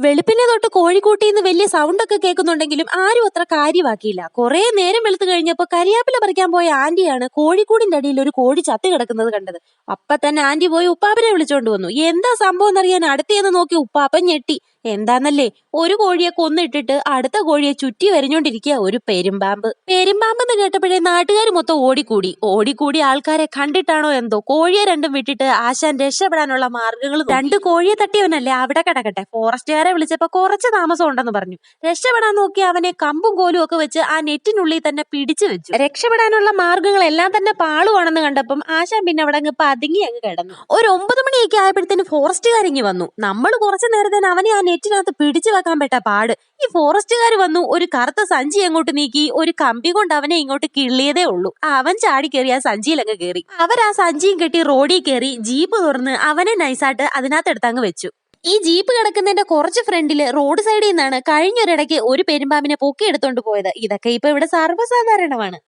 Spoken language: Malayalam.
വെളുപ്പിനെ തൊട്ട് കോഴിക്കൂട്ടിന്ന് വലിയ സൗണ്ട് ഒക്കെ കേൾക്കുന്നുണ്ടെങ്കിലും ആരും അത്ര കാര്യമാക്കിയില്ല. കുറെ നേരം വെളുത്തു കഴിഞ്ഞപ്പോ കരിയാപ്പില പറിക്കാൻ പോയ ആന്റിയാണ് കോഴിക്കൂടിന്റെ അടിയിൽ ഒരു കോഴി ചത്തു കിടക്കുന്നത് കണ്ടത്. അപ്പൊ തന്നെ ആന്റി പോയി ഉപ്പാപ്പനെ വിളിച്ചോണ്ട് വന്നു. എന്താ സംഭവം എന്നറിയാൻ അടുത്തേന്ന് നോക്കി ഉപ്പാപ്പൻ ഞെട്ടി. എന്താന്നല്ലേ? ഒരു കോഴിയെ കൊന്നിട്ടിട്ട് അടുത്ത കോഴിയെ ചുറ്റി വരിഞ്ഞോണ്ടിരിക്കുക ഒരു പെരുമ്പാമ്പ്. പെരുമ്പാമ്പെന്ന് കേട്ടപ്പോഴേ നാട്ടുകാർ മൊത്തം ഓടിക്കൂടി. ഓടിക്കൂടി ആൾക്കാരെ കണ്ടിട്ടാണോ എന്തോ? കോഴിയെ രണ്ടും വിട്ടിട്ട് ആശാൻ രക്ഷപ്പെടാനുള്ള മാർഗങ്ങൾ രണ്ട് കോഴിയെ തട്ടിയവനല്ലേ? അവിടെ കിടക്കട്ടെ. ഫോറസ്റ്റുകാരെ വിളിച്ചപ്പോ കുറച്ച് താമസം ഉണ്ടെന്ന് പറഞ്ഞു. രക്ഷപ്പെടാൻ നോക്കി അവനെ കമ്പും കോലും ഒക്കെ വെച്ച് ആ നെറ്റിനുള്ളിൽ തന്നെ പിടിച്ചു വെച്ചു. രക്ഷപ്പെടാനുള്ള മാർഗങ്ങളെല്ലാം തന്നെ പാളുവാണെന്ന് കണ്ടപ്പം ആശാൻ പിന്നെ അവിടെ അങ്ങ് പതുങ്ങി അങ്ങ് കിടന്നു. ഒരു ഒമ്പത് മണിയൊക്കെ ആയപ്പോഴത്തേന് ഫോറസ്റ്റുകാരിങ്ങി വന്നു. നമ്മൾ കുറച്ചു നേരത്തേന് അവനെ ആ നെറ്റിനകത്ത് പിടിച്ചു വെക്കാൻ പെട്ട പാട്. ഈ ഫോറസ്റ്റുകാർ വന്നു ഒരു കറുത്ത സഞ്ചി അങ്ങോട്ട് നീക്കി ഒരു കമ്പി കൊണ്ട് അവനെ ഇങ്ങോട്ട് കിള്ളിയതേ ഉള്ളൂ. അവൻ ചാടി കയറി ആ സഞ്ചിയിലങ്ങ് കയറി അവർ ആ സഞ്ചിയും കെട്ടി റോഡിൽ കയറി ജീപ്പ് തുറന്ന് അവനെ നൈസായിട്ട് അതിനകത്ത് എടുത്തങ്ങ് വെച്ചു. ഈ ജീപ്പ് കിടക്കുന്നതിന്റെ കുറച്ച് ഫ്രണ്ടിൽ റോഡ് സൈഡിൽ നിന്നാണ് കഴിഞ്ഞൊരിടയ്ക്ക് ഒരു പെരുമ്പാമ്പിനെ പൊക്കി എടുത്തോണ്ട് പോയത്. ഇതൊക്കെ ഇപ്പൊ ഇവിടെ സർവസാധാരണമാണ്.